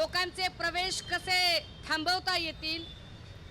लोकांचे प्रवेश कसे थांबवता येतील?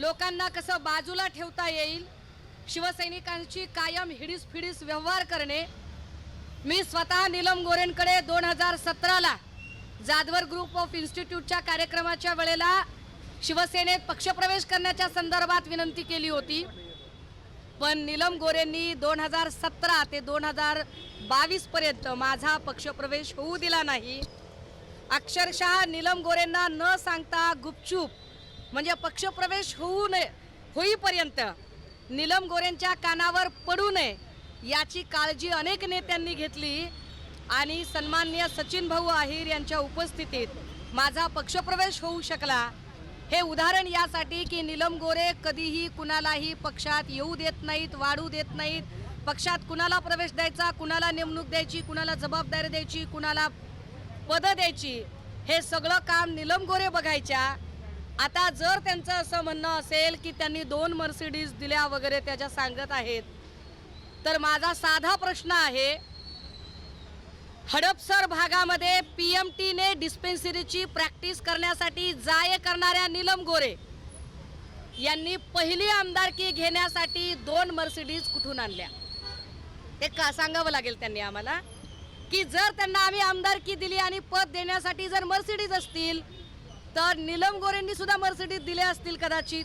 लोकांना कसं बाजूला ठेवता येईल? शिवसैनिकांची कायम हिडीस फिडीस व्यवहार करणे. मी स्वतः नीलम गोरेंकडे दोन हजार सतराला जाधवर ग्रुप ऑफ इन्स्टिट्यूटच्या कार्यक्रमाच्या वेळेला शिवसेनेत पक्षप्रवेश करण्याच्या संदर्भात विनंती केली होती. पण नीलम गोरेंनी दोन हजार सतरा ते दोन हजार बावीसपर्यंत माझा पक्षप्रवेश होऊ दिला नाही. अक्षरशः नीलम गोरेंना न सांगता गुपचूप म्हणजे पक्षप्रवेश होऊ नये होईपर्यंत नीलम गोरेंच्या कानावर पडू नये याची काळजी अनेक नेत्यांनी घेतली. आणि सन्माननीय सचिन भाऊ आहिर यांच्या उपस्थितीत माझा पक्षप्रवेश होऊ शकला. हे उदाहरण यासाठी की नीलम गोरे कधीही कुणालाही पक्षात येऊ देत नाहीत वाढू देत नाहीत. पक्षात कुणाला प्रवेश द्यायचा कुणाला नेमणूक द्यायची कुणाला जबाबदारी द्यायची कुणाला पदं द्यायची. हे सगळं काम निलम गोरे बघायच्या. आता जर त्यांचं असं म्हणणं असेल की त्यांनी दोन मर्सिडीज दिल्या वगैरे त्याच्या सांगत आहेत तर माझा साधा प्रश्न आहे हडपसर भागामध्ये पी एम टीने डिस्पेन्सरीची प्रॅक्टिस करण्यासाठी जाय करणाऱ्या निलम गोरे यांनी पहिली आमदारकी घेण्यासाठी दोन मर्सिडीज कुठून आणल्या? ते का सांगावं लागेल त्यांनी आम्हाला? की जर त्यांना आम्ही आमदारकी दिली आणि पद देण्यासाठी जर मर्सिडीज असतील तर नीलम गोरेंनी सुद्धा मर्सिडीज दिल्या असतील कदाचित.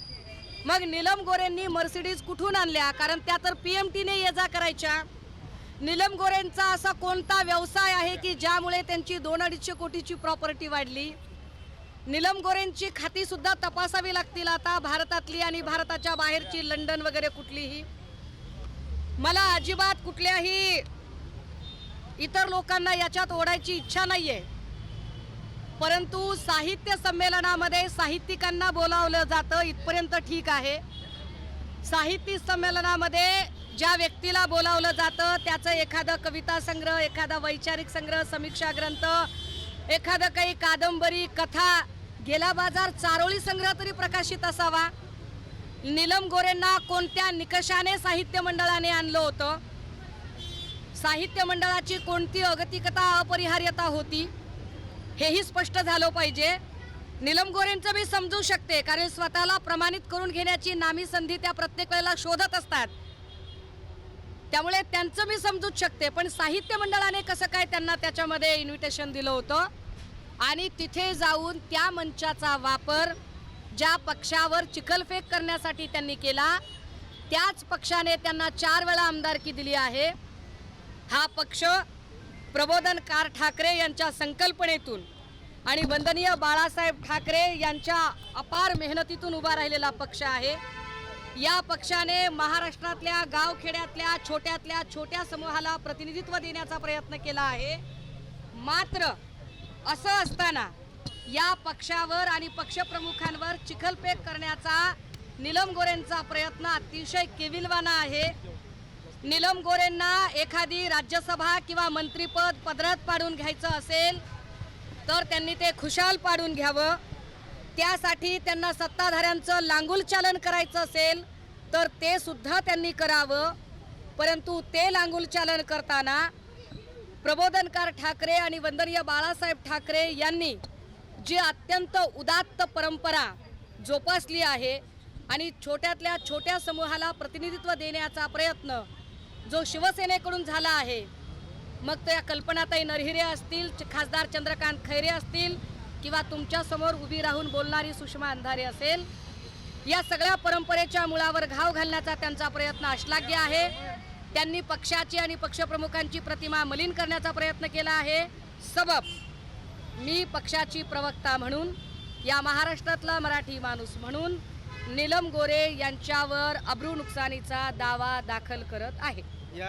मग नीलम गोरेंनी मर्सिडीज कुठून आणल्या? कारण त्या तर पी एम टीने ये जा करायच्या. नीलम गोरेंचा असा कोणता व्यवसाय आहे की ज्यामुळे त्यांची दोन अडीचशे कोटीची प्रॉपर्टी वाढली? नीलम गोरेंची खातीसुद्धा तपासावी लागतील आता भारतातली आणि भारताच्या बाहेरची लंडन वगैरे कुठलीही. मला अजिबात कुठल्याही इतर लोकांना याच्यात ओढायची इच्छा नाही आहे परंतु साहित्य संमेलनामध्ये साहित्यिकांना बोलावलं जातं इथपर्यंत ठीक आहे. साहित्य संमेलनामध्ये ज्या व्यक्तीला बोलावलं जातं त्याचं एखादं कविता संग्रह एखादा वैचारिक संग्रह समीक्षा ग्रंथ एखादं काही कादंबरी कथा गेला बाजार चारोळी संग्रह तरी प्रकाशित असावा. नीलम गोरेंना कोणत्या निकषाने साहित्य मंडळाने आणलं होतं? साहित्य मंडळाची कोणती अगतिकता अपरिहार्यता होती हेही स्पष्ट झालं पाहिजे. निलम गोरेंचं मी समजू शकते कारण स्वतःला प्रमाणित करून घेण्याची नामी संधी त्या प्रत्येक वेळेला शोधत असतात. त्यामुळे त्यांचं मी समजूच शकते पण साहित्य मंडळाने कसं काय त्यांना त्याच्यामध्ये इन्व्हिटेशन दिलं होतं? आणि तिथे जाऊन त्या मंचाचा वापर ज्या पक्षावर चिखलफेक करण्यासाठी त्यांनी केला त्याच पक्षाने त्यांना चार वेळा आमदारकी दिली आहे. हा पक्ष प्रबोधनकार ठाकरे यांच्या संकल्पनेतून आणि वंदनीय बाळासाहेब ठाकरे यांच्या अपार मेहनतीतून उभा राहिलेला पक्ष आहे. या पक्षाने महाराष्ट्रातल्या गावखेड्यातल्या छोट्यातल्या छोट्या समूहाला प्रतिनिधित्व देण्याचा प्रयत्न केला आहे. मात्र असं असताना या पक्षावर आणि पक्षप्रमुखांवर चिखलपेक करण्याचा निलम गोरेंचा प्रयत्न अतिशय केविलवाना आहे. नीलम गोरेंना एखादी राज्यसभा किंवा मंत्रीपद पदरात पाडून घ्यायचं असेल तर त्यांनी ते खुशाल पाडून घ्यावं. त्यासाठी त्यांना सत्ताधाऱ्यांचं लांगुल चालन करायचं असेल तर ते सुद्धा त्यांनी करावं. परंतु ते लांगुल चालन करताना प्रबोधनकार ठाकरे आणि वंदनीय बाळासाहेब ठाकरे यांनी जी अत्यंत उदात्त परंपरा जोपासली आहे आणि छोट्यातल्या छोट्या समूहाला प्रतिनिधित्व देण्याचा प्रयत्न जो शिवसेनेकडून झाला आहे. मग त्या कल्पनाताई नरहिरे असतील च- खासदार चंद्रकांत खैरे असतील किंवा तुमच्यासमोर उभी राहून बोलणारी सुषमा अंधारे असेल या सगळ्या परंपरेच्या मुळावर घाव घालण्याचा त्यांचा प्रयत्न अश्लाघ्य आहे. त्यांनी पक्षाची आणि पक्षप्रमुखांची प्रतिमा मलिन करण्याचा प्रयत्न केला आहे. सबब मी पक्षाची प्रवक्ता म्हणून या महाराष्ट्रातला मराठी माणूस म्हणून नीलम गोरे यांच्यावर अब्रू नुकसानीचा दावा दाखल करत आहे. या?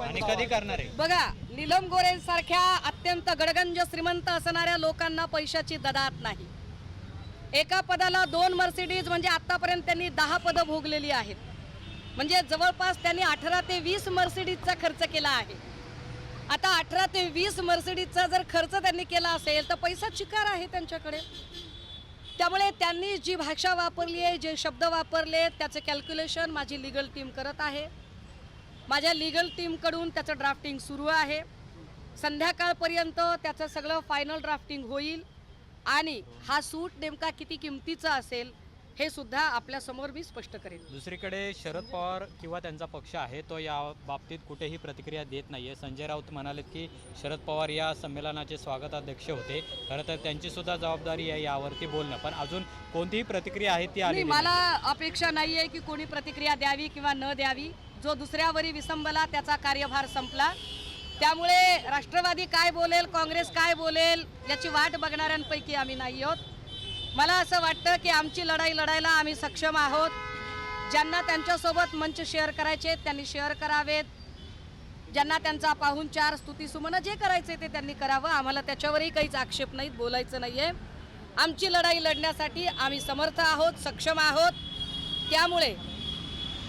आणि कधी करणार आहे? बघा नीलम गोरेंसारख्या अत्यंत गडगंज श्रीमंत असणाऱ्या लोकांना पैशाची ददात नाही. एका पदाला दोन मर्सिडीज म्हणजे आतापर्यंत त्यांनी दहा पदं भोगलेली आहेत. म्हणजे जवळपास त्यांनी अठरा ते वीस मर्सिडीजचा खर्च केला आहे. आता अठरा ते वीस मर्सिडीजचा जर खर्च त्यांनी केला असेल तर पैसा चिकार आहे त्यांच्याकडे. त्यामुळे त्यांनी जी भाषा वापरली आहे जे शब्द वापरले त्याचं कॅल्क्युलेशन माझी लिगल टीम करत आहे. माझ्या लिगल टीमकडून त्याचं ड्राफ्टिंग सुरू आहे. संध्याकाळपर्यंत त्याचं सगळं फायनल ड्राफ्टिंग होईल. आणि हा सूट नेमका किती किमतीचा असेल हे सुद्धा आपल्यासमोर मी स्पष्ट करेन. दुसरीकडे शरद पवार किंवा त्यांचा पक्ष आहे तो या बाबतीत कुठेही प्रतिक्रिया देत नाहीये. संजय राऊत म्हणालेत की शरद पवार या संमेलनाचे स्वागताध्यक्ष होते. खरं तर त्यांची सुद्धा जबाबदारी आहे यावरती बोलणं. पण अजून कोणतीही प्रतिक्रिया आहे ती आली नाही मला अपेक्षा नाही आहे की कोणी प्रतिक्रिया द्यावी किंवा न द्यावी. जो दुसऱ्यावरी विसंबला त्याचा कार्यभार संपला. त्यामुळे राष्ट्रवादी काय बोलेल काँग्रेस काय बोलेल याची वाट बघणाऱ्यांपैकी आम्ही नाही आहोत. मला असं वाटतं की आमची लढाई लढायला आम्ही सक्षम आहोत. ज्यांना त्यांच्यासोबत मंच शेअर करायचे आहेत, त्यांनी शेअर करावेत. ज्यांना त्यांचा पाहून चार स्तुती सुमन जे करायचे ते त्यांनी करावं. आम्हाला त्याच्यावरही काहीच आक्षेप नाहीत बोलायचं नाहीये. आमची लढाई लढण्यासाठी आम्ही समर्थ आहोत सक्षम आहोत. त्यामुळे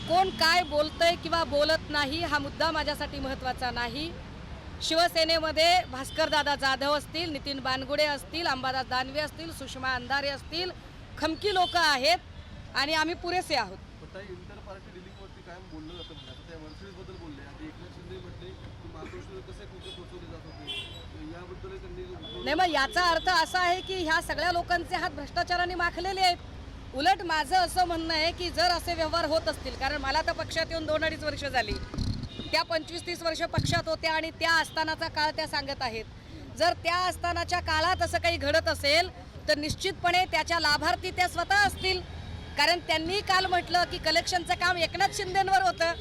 कोण काय बोलतंय किंवा बोलत नाही हा मुद्दा माझ्यासाठी महत्त्वाचा नाही. शिवसेनेमध्ये भास्करदादा जाधव असतील नितीन बानगुडे असतील अंबादास दानवे असतील सुषमा अंधारे असतील खमकी लोक आहेत आणि आम्ही पुरेसे आहोत. पण त्या इंटर पार्टी डिलिंगवरती कायम बोललं जातं म्हणजे. आता त्या मर्सिडीजबद्दल बोलले. आणि एकनाथ शिंदे म्हटले की महाराष्ट्र कसे कुठे पोहोचवले जात होते? तर याबद्दल त्यांनी नाही मग याचा अर्थ असा आहे की ह्या सगळ्या लोकांचे हात भ्रष्टाचाराने माखलेले आहेत. उलट माझं असं म्हणणं आहे की जर असे व्यवहार होत असतील कारण मला तर पक्षात येऊन दोन अडीच वर्ष झाली. त्या पंचवीस तीस वर्ष पक्षात होत्या आणि त्या असतानाचा काळ त्या सांगत आहेत. जर त्या असतानाच्या काळात असं काही घडत असेल तर निश्चितपणे त्याच्या लाभार्थी त्या स्वतः असतील. कारण त्यांनी काल म्हटलं की कलेक्शनचं काम एकनाथ शिंदेंवर होतं.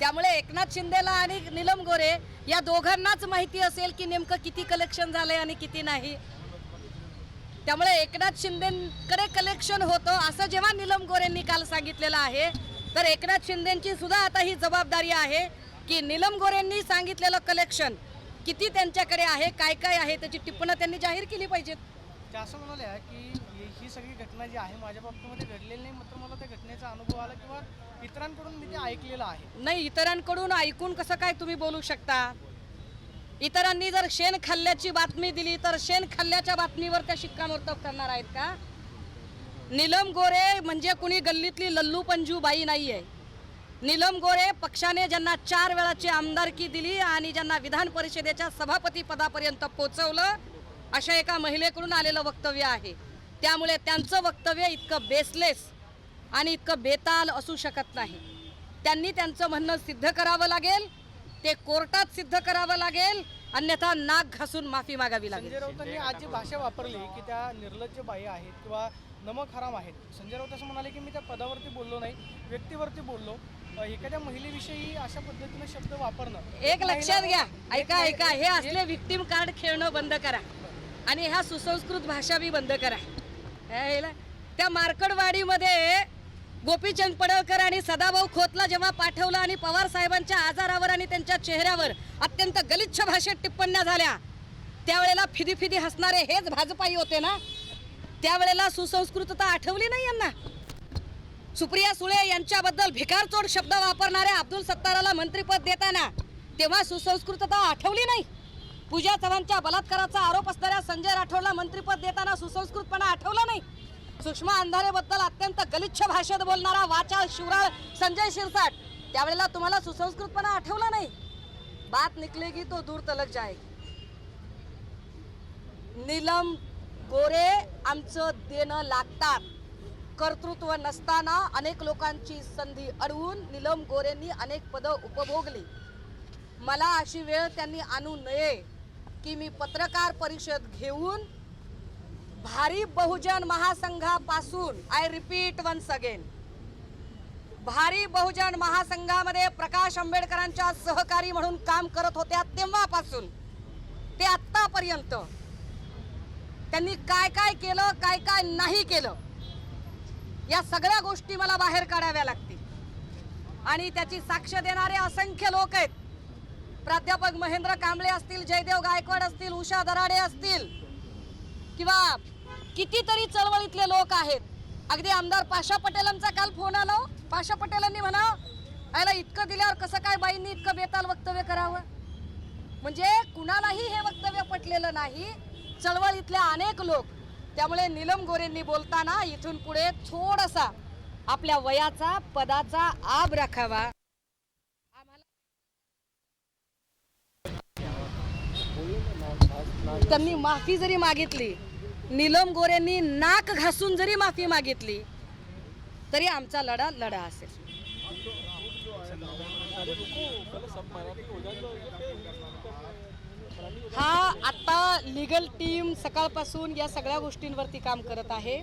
त्यामुळे एकनाथ शिंदेला आणि नीलम गोरे या दोघांनाच माहिती असेल की नेमकं किती कलेक्शन झालंय आणि किती नाही. त्यामुळे एकनाथ शिंदेकडे कलेक्शन होतं असं जेव्हा नीलम गोरेंनी काल सांगितलेलं आहे तर एकनाथ शिंदेची सुद्धा आता ही जबाबदारी आहे. की नीलम गोरेंनी सांगितलेलं कलेक्शन किती त्यांच्याकडे आहे काय काय आहे त्याची टिप्पणं त्यांनी जाहीर केली पाहिजेत. ते असं म्हणाले की ही- ही सगळी घटना जी आहे माझ्या बाबतीमध्ये घडलेली नाही मात्र मला त्या घटनेचा अनुभव आला किंवा इतरांकडून मी ते ऐकलेलं आहे. नाही इतरांकडून ऐकून कसं काय तुम्ही बोलू शकता? इतरांनी जर शेण खाल्ल्याची बातमी दिली तर शेण खाल्ल्याच्या बातमीवर त्या शिक्कामोर्तब करणार आहेत का? नीलम गोरे म्हणजे कुणी गल्लीतली लल्लू पंजू बाई नाही आहे नीलम गोरे पक्षाने ज्यांना चार वेळाची आमदारकी दिली आणि ज्यांना विधान परिषदेच्या सभापती पदापर्यंत पोचवलं अशा एका महिलेकडून आलेलं वक्तव्य आहे. त्यामुळे त्यांचं वक्तव्य इतकं बेसलेस आणि इतकं बेताल असू शकत नाही. त्यांनी त्यांचं म्हणणं सिद्ध करावं लागेल ते कोर्टात सिद्ध करावं लागेल अन्यथा नाक घासून माफी मागावी लागेल. संजय राऊतांनी आज जी भाषा वापरली की त्या निर्लज्ज बाई आहेत किंवा नमक हराम आहेत. संजय राऊत असं म्हणाले की मी त्या पदावरती बोललो नाही व्यक्तीवरती बोललो. एखाद्या महिलेविषयी अशा पद्धतीने शब्द वापरणं. एक लक्षात घ्या. ऐका ऐका. हे असले विक्टीम कार्ड खेळणं बंद करा. आणि ह्या सुसंस्कृत भाषा बी बंद करा. त्या मार्कडवाडीमध्ये गोपीचंद पडळकर आणि सदाभाऊ खोतला जेव्हा पाठवलं आणि पवार साहेबांच्या आजारावर आणि त्यांच्या चेहऱ्यावर अत्यंत गलिच्छ भाषेत टिप्पण्या झाल्या त्यावेळेला फिदी फिदी हसणारे हेच भाजपाई होते ना? त्यावेळेला सुसंस्कृतता आठवली नाही यांना? सुप्रिया सुळे यांच्याबद्दल भिकारचोड शब्द वापरणाऱ्या अब्दुल सत्ताराला मंत्रीपद देताना तेव्हा सुसंस्कृतता आठवली नाही. पूजा चव्हाणच्या बलात्काराचा आरोप असणाऱ्या संजय राठोडला मंत्रीपद देताना सुसंस्कृतपणा आठवला नाही. सुषमा अंधारेबद्दल अत्यंत गलिच्छ भाषेत बोलणारा वाचाळ शिवराळ संजय शिरसाट त्यावेळेला तुम्हाला सुसंस्कृतपणा आठवला नाही. बात निकलेगी तो दूर तलक जाएगी. नीलम गोरे आमचं देणं लागतात. कर्तृत्व नसताना अनेक लोकांची संधी अडवून नीलम गोरेंनी अनेक पदं उपभोगली. मला अशी वेळ त्यांनी आणू नये की मी पत्रकार परिषद घेऊन Bharip Bahujan महासंघापासून I repeat once again Bharip Bahujan महासंघामध्ये प्रकाश आंबेडकरांच्या सहकारी म्हणून काम करत होत्या तेव्हापासून ते आत्तापर्यंत. त्यांनी काय काय केलं काय काय नाही केलं? या सगळ्या गोष्टी मला बाहेर काढाव्या लागतील. आणि त्याची साक्ष देणारे असंख्य लोक आहेत. प्राध्यापक महेंद्र कांबळे असतील जयदेव गायकवाड असतील उषा दराडे असतील किंवा कितीतरी चळवळीतले लोक आहेत. अगदी आमदार पाशा पटेलांचा काल फोन आला हो. पाशा पटेलांनी म्हणा याला इतकं दिल्यावर कसं काय बाईंनी इतकं बेताल वक्तव्य करावं? म्हणजे कुणालाही हे वक्तव्य पटलेलं नाही. चळवळीतले अनेक लोक त्यामुळे नीलम गोरेंनी बोलताना इथून पुढे थोडासा आपल्या वयाचा पदाचा आब राखावा. त्यांनी माफी जरी मागितली नीलम गोरेंनी नाक घासून जरी माफी मागितली तरी आमचा लढा लढा असेल. हा आता लिगल टीम सकाळपासून या सगळ्या गोष्टींवरती काम करत आहे.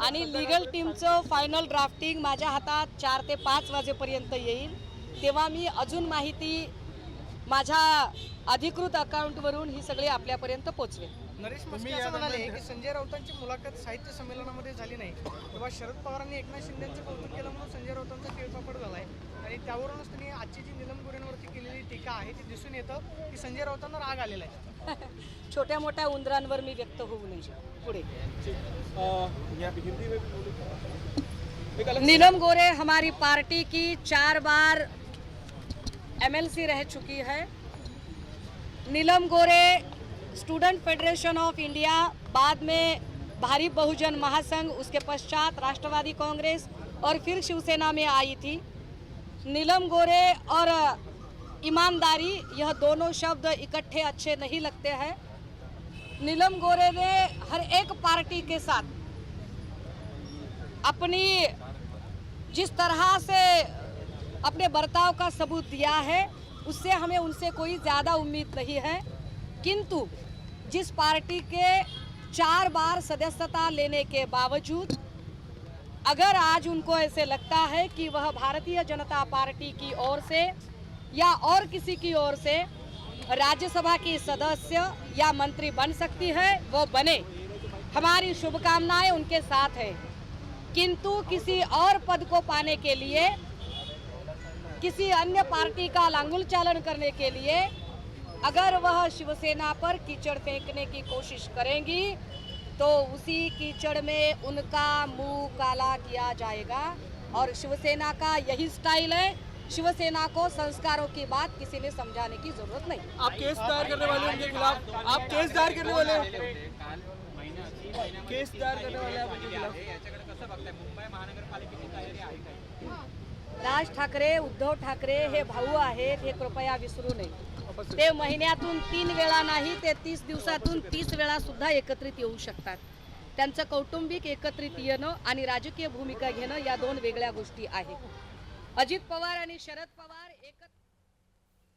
आणि लिगल टीमचं फायनल ड्राफ्टिंग माझ्या हातात चार ते पाच वाजेपर्यंत येईल. तेव्हा मी अजून माहिती माझ्या अधिकृत अकाउंटवरून ही सगळी आपल्यापर्यंत पोचवेल नरेश मस्के असं म्हणाले की संजय राऊतांची मुलाखत साहित्य संमेलनामध्ये झाली नाही. तेव्हा शरद पवारांनी एकनाथ शिंदेचं कौतुक केलं म्हणून संजय राऊतांचा तिळपापड झालाय. आणि त्यावरूनच त्यांनी आजची जी निलम गोरेंवरती केलेली टीका आहे ती दिसून येतं की संजय राऊतांना राग आलेला आहे. छोट्या मोठ्या उंदरांवर मी व्यक्त होऊ नाही शकत. पुढे. नीलम गोरे हमारी पार्टी की चार बार एमएलसी रह चुकी है. Neelam Gorhe student federation of India, बाद में भारी बहुजन महासंघ, उसके पश्चात राष्ट्रवादी कांग्रेस और फिर शिवसेना में आई थी। नीलम गोरे और ईमानदारी, यह दोनों शब्द इकट्ठे अच्छे नहीं लगते हैं। नीलम गोरे ने हर एक पार्टी के साथ अपनी, जिस तरह से अपने बर्ताव का सबूत दिया है, उससे हमें उनसे कोई ज़्यादा उम्मीद नहीं है। किंतु जिस पार्टी के चार बार सदस्यता लेने के बावजूद, अगर आज उनको ऐसे लगता है कि वह भारतीय जनता पार्टी की ओर से या और किसी की ओर से राज्यसभा की सदस्य या मंत्री बन सकती है, वो बने। हमारी शुभकामनाएँ उनके साथ है। किंतु किसी और पद को पाने के लिए, किसी अन्य पार्टी का लांगुल चालन करने के लिए अगर वह शिवसेना पर कीचड़ फेंकने की कोशिश करेंगी तो उसी कीचड़ में उनका मुँह काला किया जाएगा। और शिवसेना का यही स्टाइल है। शिवसेना को संस्कारों की बात किसी ने समझाने की ज़रूरत नहीं। आप केस दायर करने वाले उनके खिलाफ आप केस दायर करने वाले केस दायर करने वाले हैं राज ठाकरे उद्धव ठाकरे हे भाऊ आहेत हे कृपया विसरू नये। ते महिन्यातून तीन वेळा नाही ते तीस दिवसातून तीस वेळा सुद्धा एकत्रित येऊ शकतात. त्यांचं कौटुंबिक एकत्रित येणं आणि राजकीय भूमिका घेणं या दोन वेगळ्या गोष्टी आहेत. अजित पवार आणि शरद